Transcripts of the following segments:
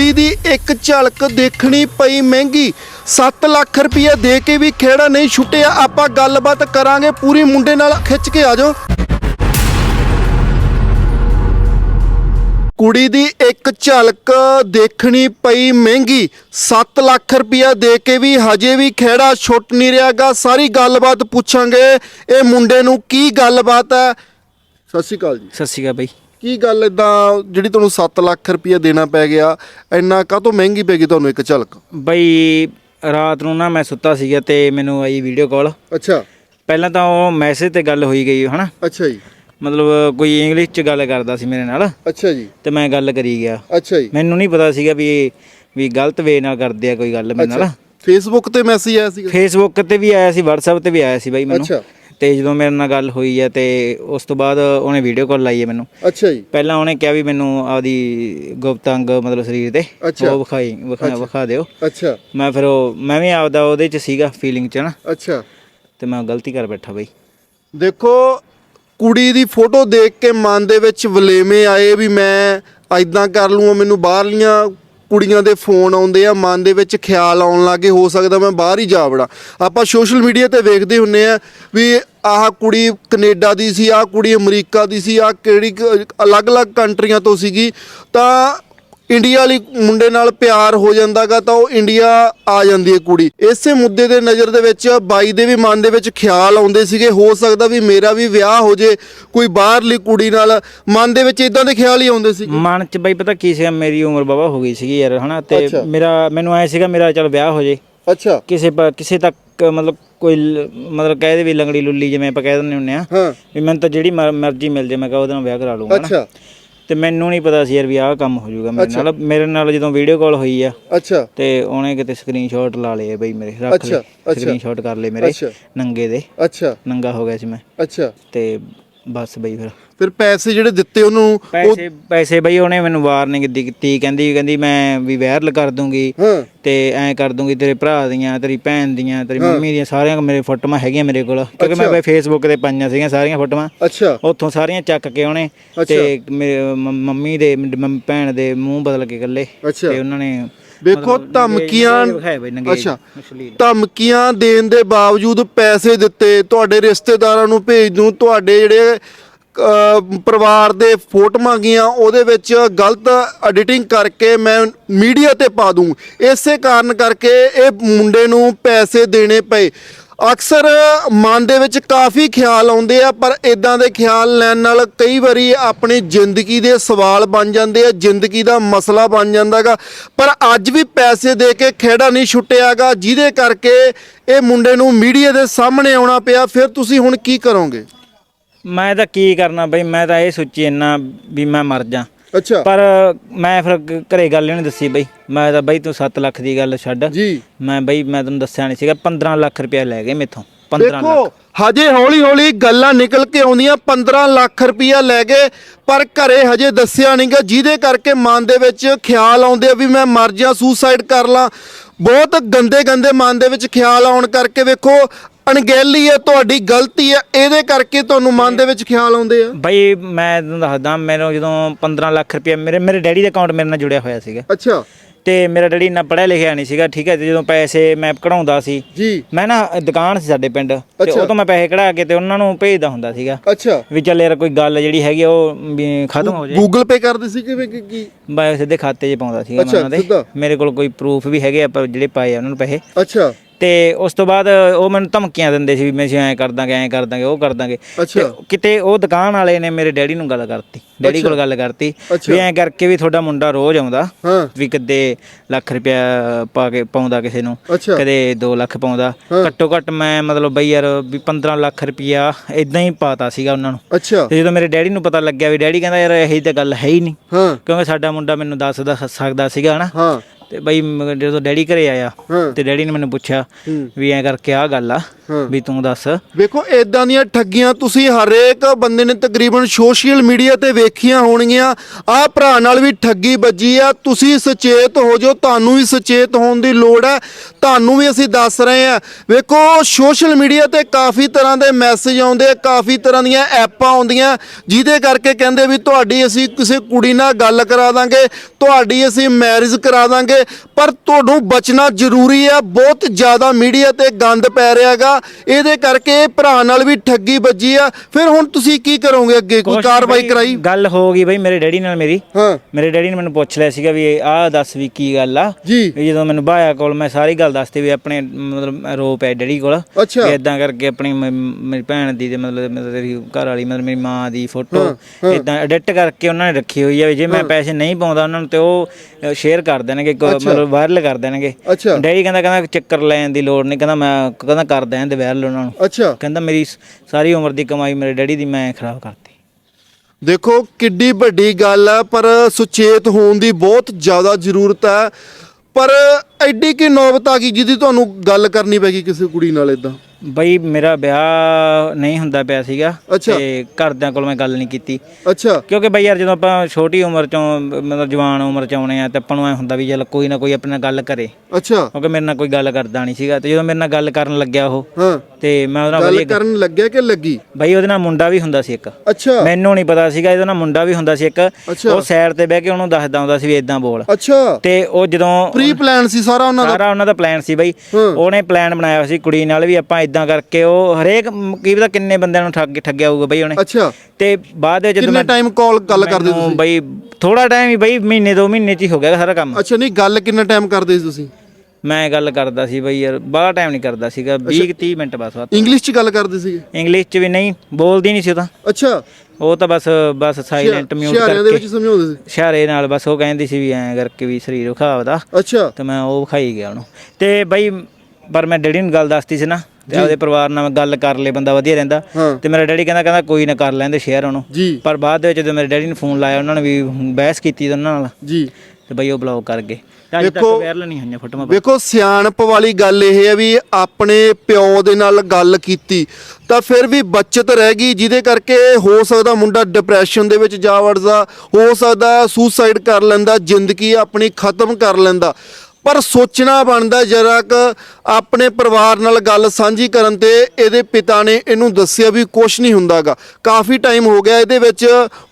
ਕੁੜੀ ਦੀ ਇੱਕ ਝਲਕ ਦੇਖਣੀ ਪਈ ਮਹਿੰਗੀ। 7 ਲੱਖ ਰੁਪਏ ਦੇ ਕੇ ਵੀ ਖੇੜਾ ਨਹੀਂ ਛੁੱਟਿਆ। ਆਪਾਂ ਗੱਲਬਾਤ ਕਰਾਂਗੇ, ਪੂਰੀ ਮੁੰਡੇ ਨਾਲ ਖਿੱਚ ਕੇ ਆ ਜਾਓ। ਕੁੜੀ ਦੀ ਇੱਕ ਝਲਕ ਦੇਖਣੀ ਪਈ ਮਹਿੰਗੀ। 7 ਲੱਖ ਰੁਪਇਆ ਦੇ ਕੇ ਵੀ ਹਜੇ ਵੀ ਖੇੜਾ ਛੁੱਟ ਨਹੀਂ ਰਿਹਾਗਾ। ਸਾਰੀ ਗੱਲਬਾਤ ਪੁੱਛਾਂਗੇ। ਇਹ ਮੁੰਡੇ ਨੂੰ ਕੀ ਗੱਲਬਾਤ ਹੈ? ਸਤਿ ਸ਼੍ਰੀ ਅਕਾਲ ਜੀ। ਸਤਿ ਸ਼੍ਰੀ ਅਕਾਲ ਬਾਈ। ਕੀ ਗੱਲ ਇਦਾਂ ਜਿਹੜੀ ਤੁਹਾਨੂੰ 7 ਲੱਖ ਰੁਪਇਆ ਦੇਣਾ ਪੈ ਗਿਆ ਇੰਨਾ ਕਾਹਤੋਂ ਮਹਿੰਗੀ ਪੈ ਗਈ ਤੁਹਾਨੂੰ ਇੱਕ ਝਲਕ? ਬਾਈ ਰਾਤ ਨੂੰ ਨਾ ਮੈਂ ਸੁੱਤਾ ਸੀਗਾ ਤੇ ਮੈਨੂੰ ਆਈ ਵੀਡੀਓ ਕਾਲ ਅੱਛਾ। ਪਹਿਲਾਂ ਤਾਂ ਉਹ ਮੈਸੇਜ ਤੇ ਗੱਲ ਹੋਈ ਗਈ ਹਨਾ? ਅੱਛਾ ਜੀ। ਮਤਲਬ ਕੋਈ ਇੰਗਲਿਸ਼ ਚ ਗੱਲ ਕਰਦਾ ਸੀ ਮੇਰੇ ਨਾਲ। ਅੱਛਾ ਜੀ। ਤੇ ਮੈਂ ਗੱਲ ਕਰੀ ਗਿਆ। ਅੱਛਾ ਜੀ। ਮੈਨੂੰ ਨਹੀਂ ਪਤਾ ਸੀਗਾ ਵੀ ਵੀ ਗਲਤ ਵੇ ਨਾਲ ਕਰਦੇ ਆ ਕੋਈ ਗੱਲ ਮੇਰੇ ਨਾਲ। ਫੇਸਬੁੱਕ ਤੇ ਮੈਸੇਜ ਆਇਆ ਸੀਗਾ? ਫੇਸਬੁੱਕ ਤੇ ਵੀ ਆਇਆ ਸੀ WhatsApp ਤੇ ਵੀ ਆਇਆ ਸੀ ਬਾਈ ਮੈਨੂੰ। ਅੱਛਾ। ਤੇ ਜਦੋਂ ਮੇਰੇ ਨਾਲ ਗੱਲ ਹੋਈ ਹੈ ਤੇ ਉਸ ਤੋਂ ਬਾਅਦ ਉਹਨੇ ਵੀਡੀਓ ਕਾਲ ਲਾਈ ਹੈ ਮੈਨੂੰ। ਅੱਛਾ ਜੀ। ਪਹਿਲਾਂ ਉਹਨੇ ਕਿਹਾ ਵੀ ਮੈਨੂੰ ਆਪਦੀ ਗੁਪਤ ਅੰਗ ਮਤਲਬ ਸਰੀਰ ਅੱਛਾ। ਉਹ ਵਿਖਾਈ ਵਿਖਾ ਵਿਖਾ ਦਿਓ। ਅੱਛਾ। ਮੈਂ ਫਿਰ ਉਹ ਮੈਂ ਵੀ ਆਪਦਾ ਉਹਦੇ ਚ ਸੀਗਾ ਫੀਲਿੰਗ ਚ ਨਾ। ਅੱਛਾ। ਤੇ ਮੈਂ ਗਲਤੀ ਕਰ ਬੈਠਾ ਬਈ। ਦੇਖੋ ਕੁੜੀ ਦੀ ਫੋਟੋ ਦੇਖ ਕੇ ਮਨ ਦੇ ਵਿੱਚ ਵਲੇਵੇਂ ਆਏ ਵੀ ਮੈਂ ਐਦਾਂ ਕਰ ਲੂੰ ਮੈਨੂੰ ਬਾਹਰਲੀਆਂ ਕੁੜੀਆਂ ਦੇ ਫੋਨ ਆਉਂਦੇ ਆ ਮਨ ਦੇ ਵਿੱਚ ਖਿਆਲ ਆਉਣ ਲੱਗੇ ਹੋ ਸਕਦਾ ਮੈਂ ਬਾਹਰ ਹੀ ਜਾ ਵੜਾਂ। ਆਪਾਂ ਸੋਸ਼ਲ ਮੀਡੀਆ ਤੇ ਵੇਖਦੇ ਹੁੰਨੇ ਆ ਵੀ ਆਹ ਕੁੜੀ ਕੈਨੇਡਾ ਦੀ ਸੀ ਆਹ ਕੁੜੀ ਅਮਰੀਕਾ ਦੀ ਸੀ ਆਹ ਕਿਹੜੀ ਕ- ਅਲੱਗ-ਅਲੱਗ ਕੰਟਰੀਆਂ ਤੋਂ ਸੀਗੀ। ਤਾਂ ਇੰਡੀਆ ਵਾਲੀ ਮੁੰਡੇ ਨਾਲ ਪਿਆਰ ਹੋ ਜਾਂਦਾਗਾ ਤਾਂ ਉਹ ਇੰਡੀਆ ਆ ਜਾਂਦੀ ਹੈ ਕੁੜੀ। ਇਸੇ ਮੁੱਦੇ ਦੇ ਨਜ਼ਰ ਦੇ ਵਿੱਚ ਬਾਈ ਦੇ ਵੀ ਮਨ ਦੇ ਵਿੱਚ ਖਿਆਲ ਆਉਂਦੇ ਸੀਗੇ। ਹੋ ਸਕਦਾ ਵੀ ਮੇਰਾ ਵੀ ਵਿਆਹ ਹੋ ਜੇ ਕੋਈ ਬਾਹਰਲੀ ਕੁੜੀ ਨਾਲ। ਮਨ ਦੇ ਵਿੱਚ ਇਦਾਂ ਦੇ ਖਿਆਲ ਹੀ ਆਉਂਦੇ ਸੀ ਮਨ ਚ ਬਈ ਪਤਾ ਕੀ ਸੀਗਾ ਮੇਰੀ ਉਮਰ ਬਾਬਾ ਹੋ ਗਈ ਸੀਗੀ ਯਾਰ ਹਨਾ? ਤੇ ਅੱਛਾ। ਮੇਰਾ ਮੈਨੂੰ ਐ ਸੀਗਾ ਮੇਰਾ ਚਲ ਵਿਆਹ ਹੋ ਜੇ। ਅੱਛਾ। ਕਿਸੇ ਪ- ਕਿਸੇ ਤੱਕ ਮਤਲਬ ਕੋਈ ਲ- ਮਤਲਬ ਕਹਿ ਦੇ ਵੀ ਲੰਗੜੀ ਲੁੱਲੀ ਜਿਵੇਂ ਆਪਾਂ ਕਹਿ ਦਿੰਦੇ ਹੁੰਨੇ ਆ ਹਾਂ। ਵੀ ਮੈਨੂੰ ਤਾਂ ਜਿਹੜੀ ਮਰ- ਮਰਜ਼ੀ ਮਿਲ ਜੇ ਮੈਂ ਕਹਾਂ ਉਹਦੇ ਨਾਲ ਵਿਆਹ ਕਰਾ ਲੂੰਗਾ ਅੱਛਾ। ਤੇ ਮੈਨੂੰ ਨਹੀਂ ਪਤਾ ਸੀ ਯਾਰ ਵੀ ਆਹ ਕੰਮ ਹੋ ਜਾਊਗਾ ਮੇਰੇ ਨਾਲ। ਮੇਰੇ ਨਾਲ ਜਦੋਂ ਵੀਡੀਓ ਕਾਲ ਹੋਈ ਆ ਅੱਛਾ। ਤੇ ਉਹਨੇ ਕਿਤੇ ਸਕਰੀਨਸ਼ਾਟ ਲਾ ਲਏ ਬਈ ਮੇਰੇ ਰੱਖ ਅੱਛਾ, ਲਏ ਅੱਛਾ। ਸਕਰੀਨਸ਼ਾਟ ਕਰ ਲਏ ਮੇਰੇ ਅੱਛਾ। ਨੰਗੇ ਦੇ। ਅੱਛਾ। ਨੰਗਾ ਹੋ ਗਿਆ ਸੀ ਮੈਂ। ਅੱਛਾ। ਤੇ ਬਸ ਬਈ ਫਿਰ। ਫਿਰ ਪੈਸੇ ਜਿਹੜੇ ਦਿੱਤੇ ਉਹਨੂੰ ਉਹ ਪੈਸੇ ਪੈਸੇ ਬਈ ਉਹਨੇ ਮੈਨੂੰ ਵਾਰਨਿੰਗ ਦਿੱਤੀ ਕਹਿੰਦੀ ਕਹਿੰਦੀ ਮੈਂ ਵੀ ਵਾਇਰਲ ਕਰ ਦੂੰਗੀ ਹਾਂ। ਤੇ ਐਂ ਕਰ ਦੂੰਗੀ ਤੇਰੇ ਭਰਾ ਦੀਆਂ ਤੇਰੀ ਭੈਣ ਦੀਆਂ ਤੇਰੀ ਮੰਮੀ ਦੀਆਂ ਸਾਰੀਆਂ ਮੇਰੇ ਫੋਟੋਆਂ ਹੈਗੀਆਂ ਮੇਰੇ ਕੋਲ। ਕਿਉਂਕਿ ਮੈਂ ਬਈ ਫੇਸਬੁੱਕ ਤੇ ਪਾਈਆਂ ਸੀਗੀਆਂ ਸਾਰੀਆਂ ਫੋਟੋਆਂ। ਅੱਛਾ। ਉੱਥੋਂ ਸਾਰੀਆਂ ਚੱਕ ਕੇ ਉਹਨੇ ਤੇ ਮੇਰੇ ਮੰਮੀ ਦੇ ਮ- ਭੈਣ ਦੇ ਮੂੰਹ ਬਦਲ ਕੇ ਕੱਲੇ ਅੱਛਾ। ਤੇ ਉਹਨਾਂ ਨੇ ਵੇਖੋ ਧਮਕੀਆਂ ਵਿਖਾਏ ਬਈ ਨੰਗੇ ਅੱਛਾ ਅਸ਼ਲੀਲ ਧਮਕੀਆਂ ਦੇਣ ਦੇ ਬਾਵਜੂਦ ਪੈਸੇ ਦਿੱਤੇ ਤੁਹਾਡੇ ਰਿਸ਼ਤੇਦਾਰਾਂ ਨੂੰ ਭੇਜ ਦੂੰ ਤੁਹਾਡੇ ਜਿਹੜੇ ਅਹ, ਪਰਿਵਾਰ ਦੇ ਫੋਟੋਆਂ ਗਈਆਂ ਉਹਦੇ ਵਿੱਚ ਗਲਤ ਐਡੀਟਿੰਗ ਕਰਕੇ ਮੈਂ ਮੀਡੀਆ ਤੇ ਪਾ ਦੂੰ। ਇਸੇ ਕਾਰਨ ਕਰਕੇ ਇਹ ਮੁੰਡੇ ਨੂੰ ਪੈਸੇ ਦੇਣੇ ਪਏ। ਅਕਸਰ ਮਨ ਦੇ ਵਿੱਚ ਕਾਫੀ ਖਿਆਲ ਆਉਂਦੇ ਆ, ਪਰ ਇਦਾਂ ਦੇ ਖਿਆਲ ਲੈਣ ਨਾਲ ਕਈ ਵਾਰੀ ਆਪਣੀ ਜ਼ਿੰਦਗੀ ਦੇ ਸਵਾਲ ਬਣ ਜਾਂਦੇ ਆ, ਜ਼ਿੰਦਗੀ ਦਾ ਮਸਲਾ ਬਣ ਜਾਂਦਾਗਾ ਪਰ ਅੱਜ ਵੀ ਪੈਸੇ ਦੇ ਕੇ ਖੇੜਾ ਨਹੀਂ ਛੁੱਟਿਆਗਾ ਜਿਹਦੇ ਕਰਕੇ ਇਹ ਮੁੰਡੇ ਨੂੰ ਮੀਡੀਆ ਦੇ ਸਾਹਮਣੇ ਆਉਣਾ ਪਿਆ। ਫਿਰ ਤੁਸੀਂ ਹੁਣ ਕੀ ਕਰੋਗੇ? ਮੈਂ ਤਾਂ ਕੀ ਕਰਨਾ ਬਈ, ਮੈਂ ਤਾਂ ਇਹ ਸੋਚੀ ਇੰਨਾ ਵੀ ਮੈਂ ਮਰ ਜਾ। ਅੱਛਾ। ਪਰ ਮੈਂ ਫਿਰ ਗ- ਘਰੇ ਗੱਲ ਨਹੀਂ ਦੱਸੀ ਬਈ। ਮੈਂ ਤਾਂ ਬਈ ਤੂੰ 7 ਲੱਖ ਦੀ ਗੱਲ ਛੱਡ। ਜੀ। ਮੈਂ ਬਈ ਮੈਂ ਤੈਨੂੰ ਦੱਸਿਆ ਨਹੀਂ ਸੀਗਾ 15 ਲੱਖ ਰੁਪਇਆ ਲੈ ਗਏ ਮੇਥੋਂ। 15 ਦੇਖੋ ਲੱਖ। ਹਜੇ ਹੌਲੀ ਹੌਲੀ ਗੱਲਾਂ ਨਿਕਲ ਕੇ ਆਉਂਦੀਆਂ 15 ਲੱਖ ਰੁਪਇਆ ਲੈ ਗਏ ਪਰ ਘਰੇ ਹਜੇ ਦੱਸਿਆ ਨਹੀਂਗਾ ਜਿਹਦੇ ਕਰਕੇ ਮਨ ਦੇ ਵਿੱਚ ਖਿਆਲ ਆਉਂਦੇ ਆ ਵੀ ਮੈਂ ਮਰ ਜਾ ਸੁਸਾਈਡ ਕਰ ਲਾਂ। ਬਹੁਤ ਗੰਦੇ ਗੰਦੇ ਮਨ ਦੇ ਵਿੱਚ ਖਿਆਲ ਆਉਣ ਕਰਕੇ ਵੇਖੋ ਅਣਗਹਿਲੀ ਹੈ ਤੁਹਾਡੀ ਗਲਤੀ ਹੈ ਇਹਦੇ ਕਰਕੇ ਤੁਹਾਨੂੰ ਮਨ ਦੇ ਵਿੱਚ ਖਿਆਲ ਆਉਂਦੇ ਆ? ਬਈ ਮੈਂ ਤੁਹਾਨੂੰ ਦੱਸਦਾ ਮੈਨੂੰ ਜਦੋਂ 15 ਲੱਖ ਰੁਪਇਆ ਮੇਰੇ ਮੇਰੇ ਡੈਡੀ ਦਾ ਅਕਾਊਂਟ ਮੇਰੇ ਨਾਲ ਜੁੜਿਆ ਹੋਇਆ ਸੀਗਾ। ਅੱਛਾ। ਤੇ ਮੇਰਾ ਡੈਡੀ ਇੰਨਾ ਪੜ੍ਹਿਆ ਲਿਖਿਆ ਨਹੀਂ ਸੀਗਾ ਠੀਕ ਹੈ ਤੇ ਜਦੋਂ ਪੈਸੇ ਮੈਂ ਕਢਾਉਂਦਾ ਸੀ ਜੀ। ਮੈਂ ਨਾ ਦੁਕਾਨ ਸੀ ਸਾਡੇ ਪਿੰਡ ਤੇ। ਉਹ ਤੋਂ ਮੈਂ ਪੈਸੇ ਕਢਾ ਕੇ ਤੇ ਉਹਨਾਂ ਨੂੰ ਭੇਜਦਾ ਹੁੰਦਾ ਸੀਗਾ। ਅੱਛਾ। ਵੀ ਚੱਲ ਯਾਰ ਕੋਈ ਗੱਲ ਜਿਹੜੀ ਹੈਗੀ ਉਹ ਵੀ ਖਤਮ ਹੋ ਜਾਏ ਗੂਗਲ ਪੇ ਕਰਦੇ ਸੀ ਕਿਵੇਂ ਕੀ- ਕੀ? ਮੈਂ ਸਿੱਧੇ ਖਾਤੇ 'ਚ ਪਾਉਂਦਾ ਸੀਗਾ ਮੈਂ ਅੱਛਾ, ਉਹਨਾਂ ਸਿੱਧਾ? ਦੇ ਮੇਰੇ ਕੋਲ ਕੋਈ ਪ੍ਰੂਫ ਵੀ ਹੈਗੇ ਆ ਪਰ ਜਿਹੜੇ ਪਾਏ ਆ ਉਹਨਾਂ ਨੂੰ ਪੈਸੇ। ਅੱਛਾ। ਤੇ ਉਸ ਤੋਂ ਬਾਅਦ ਉਹ ਮੈਨੂੰ ਧਮਕੀਆਂ ਦਿੰਦੇ ਸੀ ਵੀ ਮੈਂ ਐਂ ਕਰ ਦਾਂਗੇ ਐਂ ਕਰ ਦਾਂਗੇ ਉਹ ਕਰ ਦਾਂਗੇ। ਅੱਛਾ। ਤੇ ਕਿਤੇ ਉਹ ਦੁਕਾਨ ਵਾਲੇ ਨੇ ਮੇਰੇ ਡੈਡੀ ਨੂੰ ਗੱਲ ਕਰਤੀ ਡੈਡੀ ਕੋਲ ਗੱਲ ਕਰਤੀ ਅੱਛਾ। ਵੀ ਐਂ ਕਰਕੇ ਵੀ ਤੁਹਾਡਾ ਮੁੰਡਾ ਰੋਜ਼ ਆਉਂਦਾ ਹਾਂ। ਵੀ ਕਦੇ ਲੱਖ ਰੁਪਇਆ ਪਾ ਕੇ ਪਾਉਂਦਾ ਕਿਸੇ ਨੂੰ ਅੱਛਾ। ਕਦੇ 2 ਲੱਖ ਪਾਉਂਦਾ। ਘੱਟੋ ਘੱਟ ਮੈਂ ਮਤਲਬ ਬਈ ਯਾਰ ਵੀ 15 ਲੱਖ ਰੁਪਇਆ ਇਦਾਂ ਹੀ ਪਾਤਾ ਸੀਗਾ ਉਹਨਾਂ ਨੂੰ। ਅੱਛਾ। ਤੇ ਜਦੋਂ ਮੇਰੇ ਡੈਡੀ ਨੂੰ ਪਤਾ ਲੱਗਿਆ ਵੀ ਡੈਡੀ ਕਹਿੰਦਾ ਯਾਰ ਇਹੀ ਤਾਂ ਗੱਲ ਹੈ ਹੀ ਨਹੀਂ ਹਾਂ। ਕਿਉਂਕਿ ਸਾਡਾ ਮੁੰਡਾ ਮੈਨੂੰ ਦੱਸਦਾ ਸਕਦਾ ਸੀਗਾ ਹਨਾ। ਹਾਂ। ਤੇ ਬਈ ਮ- ਜਦੋਂ ਡੈਡੀ ਘਰੇ ਆਇਆ ਤੇ ਡੈਡੀ ਨੇ ਮੈਨੂੰ ਪੁੱਛਿਆ। ਵੀ ਐਂ ਕਰਕੇ ਆ ਗੱਲ ਆ ਵੀ ਤੂੰ ਦੱਸ। ਵੇਖੋ ਇਦਾਂ ਦੀਆਂ ਠੱਗੀਆਂ ਤੁਸੀਂ ਹਰੇਕ ਬੰਦੇ ਨੇ ਤਕਰੀਬਨ ਸੋਸ਼ਲ ਮੀਡੀਆ ਤੇ ਵੇਖੀਆਂ ਹੋਣਗੀਆਂ। ਆਹ ਭਰਾ ਨਾਲ ਵੀ ਠੱਗੀ ਵੱਜੀ ਆ। ਤੁਸੀਂ ਸੁਚੇਤ ਹੋ ਜਾਓ ਤੁਹਾਨੂੰ ਵੀ ਸੁਚੇਤ ਹੋਣ ਦੀ ਲੋੜ ਹੈ ਤੁਹਾਨੂੰ ਵੀ ਅਸੀਂ ਦੱਸ ਰਹੇ ਹਾਂ ਵੇਖੋ ਸੋਸ਼ਲ ਮੀਡੀਆ ਤੇ ਕਾਫੀ ਤਰ੍ਹਾਂ ਦੇ ਮੈਸੇਜ ਆਉਂਦੇ ਆ ਕਾਫੀ ਤਰ੍ਹਾਂ ਦੀਆਂ ਐਪਾਂ ਆਉਂਦੀਆਂ। ਜਿਹਦੇ ਕਰਕੇ ਕਹਿੰਦੇ ਵੀ ਤੁਹਾਡੀ ਅਸੀਂ ਕਿਸੇ ਕੁੜੀ ਨਾਲ ਗੱਲ ਕਰਾ ਦਾਂਗੇ ਤੁਹਾਡੀ ਅਸੀਂ ਮੈਰਿਜ ਕਰਾ ਦਾਂਗੇ। ਪਰ ਤੁਹਾਨੂੰ ਬਚਣਾ ਜ਼ਰੂਰੀ ਆ। ਬਹੁਤ ਜ਼ਿਆਦਾ ਮੀਡੀਆ ਤੇ ਗੰਦ ਪੈ ਰਿਹਾਗਾ ਇਹਦੇ ਕਰਕੇ ਭਰਾ ਨਾਲ ਵੀ ਠੱਗੀ ਵੱਜੀ ਆ। ਫਿਰ ਹੁਣ ਤੁਸੀਂ ਕੀ ਕਰੋਗੇ ਅੱਗੇ? ਕੋਈ ਕਾਰਵਾਈ ਕਰਾਈ? ਗੱਲ ਹੋ ਗਈ ਬਈ ਮੇਰੇ ਡੈਡੀ ਨਾਲ ਮੇਰੀ। ਹਾਂ। ਮੇਰੇ ਡੈਡੀ ਨੇ ਮੈਨੂੰ ਪੁੱਛ ਲਿਆ ਸੀਗਾ ਵੀ ਆਹ ਦੱਸ ਵੀ ਕੀ ਗੱਲ ਆ। ਜੀ। ਵੀ ਜਦੋਂ ਮੈਨੂੰ ਬਾਇਆ ਕੋਲ ਮੈਂ ਸਾਰੀ ਗੱਲ ਦੱਸਤੀ ਵੀ ਆਪਣੇ ਮਤਲਬ ਰੋਪ ਹੈ ਡੈਡੀ ਕੋਲ। ਅੱਛਾ। ਵੀ ਇਦਾਂ ਕਰਕੇ ਆਪਣੀ ਮ- ਮੇਰੀ ਭੈਣ ਦੀ ਤੇ ਮਤਲਬ ਤੇਰੀ ਘਰ ਵਾਲੀ ਮਤਲਬ ਮੇਰੀ ਮਾਂ ਦੀ ਫੋਟੋ ਇਦਾਂ ਐਡਿਟ ਕਰਕੇ ਉਹਨਾਂ ਨੇ ਰੱਖੀ ਹੋਈ ਆ ਵੀ ਜੇ ਮੈਂ ਪੈਸੇ ਨਹੀਂ ਪਾਉਂਦਾ ਉਹਨਾਂ ਨੂੰ ਤੇ ਉਹ ਸ਼ੇਅਰ ਕਰ ਦੇਣਗੇ ਮਤਲਬ ਵਾਇਰਲ ਕਰ ਦੇਣਗੇ। ਅੱਛਾ। ਡੈਡੀ ਕਹਿੰਦਾ ਕਹਿੰਦਾ ਚੱਕਰ ਲੈਣ ਦੀ ਲੋੜ ਨਹੀਂ ਕਹਿੰਦਾ ਮੈਂ ਕਹਿੰਦਾ ਕਰ ਦੇਣ ਦੇ ਵਾਇਰਲ ਉਹਨਾਂ ਨੂੰ। ਅੱਛਾ। ਕਹਿੰਦਾ ਮੇਰੀ ਸ- ਸਾਰੀ ਉਮਰ ਦੀ ਕਮਾਈ ਮੇਰੇ ਡੈਡੀ ਦੀ ਮੈਂ ਖਰਾਬ ਕਰਤੀ। ਦੇਖੋ ਕਿੱਡੀ ਵੱਡੀ ਗੱਲ ਹੈ ਪਰ ਸੁਚੇਤ ਹੋਣ ਦੀ ਬਹੁਤ ਜ਼ਿਆਦਾ ਜ਼ਰੂਰਤ ਹੈ ਪਰ ਐਡੀ ਕੀ ਨੌਬਤ ਆ ਗਈ ਜਿਹਦੀ ਤੁਹਾਨੂੰ ਗੱਲ ਕਰਨੀ ਪੈਗੀ ਕਿਸੇ ਕੁੜੀ ਨਾਲ ਇਦਾਂ ਬਈ ਮੇਰਾ ਵਿਆਹ ਨਹੀਂ ਹੁੰਦਾ ਪਿਆ ਸੀਗਾ ਅੱਛਾ। ਤੇ ਘਰਦਿਆਂ ਕੋਲ ਮੈਂ ਗੱਲ ਨਹੀਂ ਕੀਤੀ। ਅੱਛਾ। ਕਿਉਂਕਿ ਬਈ ਯਾਰ ਜਦੋਂ ਆਪਾਂ ਛੋਟੀ ਉਮਰ ਚੋਂ ਮਤਲਬ ਜਵਾਨ ਉਮਰ ਚ ਆਉਣੇ ਆ ਤੇ ਆਪਾਂ ਨੂੰ ਐ ਹੁੰਦਾ ਵੀ ਚੱਲ ਕੋਈ ਨਾ ਕੋਈ ਆਪਣੇ ਨਾਲ ਗੱਲ ਕਰੇ। ਅੱਛਾ। ਕਿਉਂਕਿ ਮੇਰੇ ਨਾਲ ਕੋਈ ਗੱਲ ਕਰਦਾ ਨਹੀਂ ਸੀਗਾ ਤੇ ਜਦੋਂ ਮੇਰੇ ਨਾਲ ਗੱਲ ਕਰਨ ਲੱਗਿਆ ਉਹ ਹਾਂ। ਤੇ ਮੈਂ ਉਹਦੇ ਨਾਲ ਗੱਲ ਵਧੀਆ ਕਰਨ ਲੱਗਿਆ ਕਿ ਲੱਗੀ? ਬਈ ਉਹਦੇ ਨਾਲ ਮੁੰਡਾ ਵੀ ਹੁੰਦਾ ਸੀ ਇੱਕ। ਅੱਛਾ। ਮੈਨੂੰ ਨਹੀਂ ਪਤਾ ਸੀਗਾ ਇਹਦੇ ਨਾਲ ਮੁੰਡਾ ਵੀ ਹੁੰਦਾ ਸੀ ਇੱਕ। ਅੱਛਾ। ਉਹ ਸਾਈਡ ਤੇ ਬਹਿ ਕੇ ਉਹਨੂੰ ਦੱਸਦਾ ਹੁੰਦਾ ਸੀ ਵੀ ਇਦਾਂ ਬੋਲ। ਅੱਛਾ। ਤੇ ਉਹ ਜਦੋਂ ਪ੍ਰੀ ਪਲਾਨ ਸੀ ਸਾਰਾ ਉਹਨਾਂ ਦਾ? ਸਾਰਾ ਉਹਨਾਂ ਦਾ ਪਲਾਨ ਸੀ ਬਈ। ਹਾਂ। ਉਹਨੇ ਪਲਾਨ ਬਣਾਇਆ ਸੀ ਕੁੜੀ ਨਾਲ ਵੀ ਆਪਾਂ ਇਦਾਂ ਕਰਕੇ ਉਹ ਹਰੇਕ ਮ, ਕੀ ਪਤਾ ਕਿੰਨੇ ਬੰਦਿਆਂ ਨੂੰ ਠੱਗ ਠੱਗਿਆ ਹੋਊਗਾ ਬਈ ਉਹਨੇ। ਅੱਛਾ। ਤੇ ਬਾਅਦ ਵਿੱਚ ਜਦੋਂ ਕਿੰਨੇ ਟਾਈਮ ਕਾਲ ਗੱਲ ਕਰਦੇ ਮੈਨੂੰ ਤੁਸੀਂ? ਬਈ ਥੋੜਾ ਟਾਈਮ ਹੀ ਬਈ ਮਹੀਨੇ ਦੋ ਮਹੀਨੇ ਚ ਹੀ ਹੋ ਗਿਆ ਸਾਰਾ ਕੰਮ। ਅੱਛਾ ਨਹੀਂ ਗੱਲ ਕਿੰਨਾ ਟਾਈਮ ਕਰਦੇ ਸੀ ਤੁਸੀਂ? ਮੈਂ ਗੱਲ ਕਰਦਾ ਸੀ ਬਈ ਯਾਰ ਬਾਹਲਾ ਟਾਈਮ ਨਹੀਂ ਕਰਦਾ ਸੀਗਾ 20 30 ਮਿੰਟ ਬਸ ਬਾਤ ਇੰਗਲਿਸ਼ 'ਚ ਗੱਲ ਕਰਦੇ ਸੀਗੇ ਇੰਗਲਿਸ਼ ਚ ਵੀ ਨਹੀਂ ਬੋਲਦੀ ਨਹੀਂ ਸੀ ਉਹ ਤਾਂ। ਅੱਛਾ। ਉਹ ਤਾਂ ਬਸ ਬਸ ਸਾਇਲੈਂਟ ਮਿਊਟ ਸ਼ਹਿਰਾਂ ਦੇ ਵਿੱਚ ਕਰਕੇ ਸਮਝਾਉਂਦੇ ਸੀ? ਇਸ਼ਾਰੇ ਨਾਲ ਬਸ ਉਹ ਕਹਿੰਦੀ ਸੀ ਵੀ ਐਂ ਕਰਕੇ ਵੀ ਸਰੀਰ ਵਿਖਾਵਦਾ ਅੱਛਾ। ਤੇ ਮੈਂ ਉਹ ਵਿਖਾਈ ਗਿਆ ਉਹਨੂੰ। ਤੇ ਬਈ ਪਰ ਮੈਂ ਡੈਡੀ ਨੂੰ ਗੱਲ ਦੱਸਤੀ ਸੀ ਨਾ ਤੇ ਉਹਦੇ ਪਰਿਵਾਰ ਨਾਲ ਗੱਲ ਕਰ ਲੇ ਬੰਦਾ ਵਧੀਆ ਰਹਿੰਦਾ। ਤੇ ਮੇਰਾ ਡੈਡੀ ਕਹਿੰਦਾ ਕਹਿੰਦਾ ਕੋਈ ਨਾ ਕਰ ਲੈਂਦੇ ਸ਼ੇਅਰ ਉਹਨੂੰ। ਪਰ ਬਾਅਦ ਦੇ ਵਿੱਚ ਜਦੋਂ ਮੇਰੇ ਡੈਡੀ ਨੇ ਫੋਨ ਲਾਇਆ ਉਹਨਾਂ ਨੇ ਵੀ ਬਹਿਸ ਕੀਤੀ ਉਹਨਾਂ ਨਾਲ। ਜੀ। ਤੇ ਬਈ ਉਹ ਬਲੌਕ ਕਰ ਗਏ। ਅੱਜ ਤੱਕ ਦੇਖੋ- ਵਾਇਰਲ ਨਹੀਂ ਹੋਈਆਂ ਫੋਟੋਆਂ ਵੇਖੋ ਸਿਆਣਪ ਵਾਲੀ ਗੱਲ ਇਹ ਹੈ ਵੀ ਆਪਣੇ ਪਿਓ ਦੇ ਨਾਲ ਗੱਲ ਕੀਤੀ ਤਾਂ ਫਿਰ ਵੀ ਬਚਤ ਰਹਿ ਗਈ ਜਿਹਦੇ ਕਰਕੇ ਹੋ ਸਕਦਾ ਮੁੰਡਾ ਡਿਪਰੈਸ਼ਨ ਦੇ ਵਿੱਚ ਜਾ ਵੜਦਾ ਹੋ ਸਕਦਾ ਸੁਸਾਈਡ ਕਰ ਲੈਂਦਾ ਜ਼ਿੰਦਗੀ ਆਪਣੀ ਖਤਮ ਕਰ ਲੈਂਦਾ। ਪਰ ਸੋਚਣਾ ਬਣਦਾ ਜਰਾ ਕ ਆਪਣੇ ਪਰਿਵਾਰ ਨਾਲ ਗੱਲ ਸਾਂਝੀ ਕਰਨ ਤੇ ਇਹਦੇ ਪਿਤਾ ਨੇ ਇਹਨੂੰ ਦੱਸਿਆ ਵੀ ਕੁਝ ਨਹੀਂ ਹੁੰਦਾਗਾ। ਕਾਫੀ ਟਾਈਮ ਹੋ ਗਿਆ ਇਹਦੇ ਵਿੱਚ।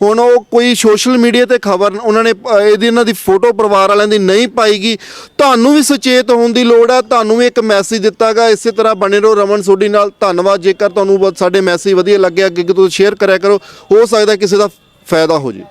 ਹੁਣ ਉਹ ਕੋਈ ਸੋਸ਼ਲ ਮੀਡੀਆ ਤੇ ਖਬਰ ਉਹਨਾਂ ਨੇ ਇਹਦੀ ਇਹਨਾਂ ਦੀ ਫੋਟੋ ਪਰਿਵਾਰ ਵਾਲਿਆਂ ਦੀ ਨਹੀਂ ਪਾਈਗੀ। ਤੁਹਾਨੂੰ ਵੀ ਸੁਚੇਤ ਹੋਣ ਦੀ ਲੋੜ ਹੈ ਤੁਹਾਨੂੰ ਵੀ ਇੱਕ ਮੈਸੇਜ ਦਿੱਤਾਗਾ। ਇਸੇ ਤਰ੍ਹਾਂ ਬਣੇ ਰਹੋ ਰਮਨ ਸੋਢੀ ਨਾਲ। ਧੰਨਵਾਦ, ਜੇਕਰ ਤੁਹਾਨੂੰ ਬਹੁਤ ਸਾਡੇ ਮੈਸੇਜ ਵਧੀਆ ਲੱਗਿਆ ਅੱਗੇ ਤੋਂ ਸ਼ੇਅਰ ਕਰਿਆ ਕਰੋ। ਹੋ ਸਕਦਾ ਕਿਸੇ ਦਾ ਫਾਇਦਾ ਹੋ ਜੇ।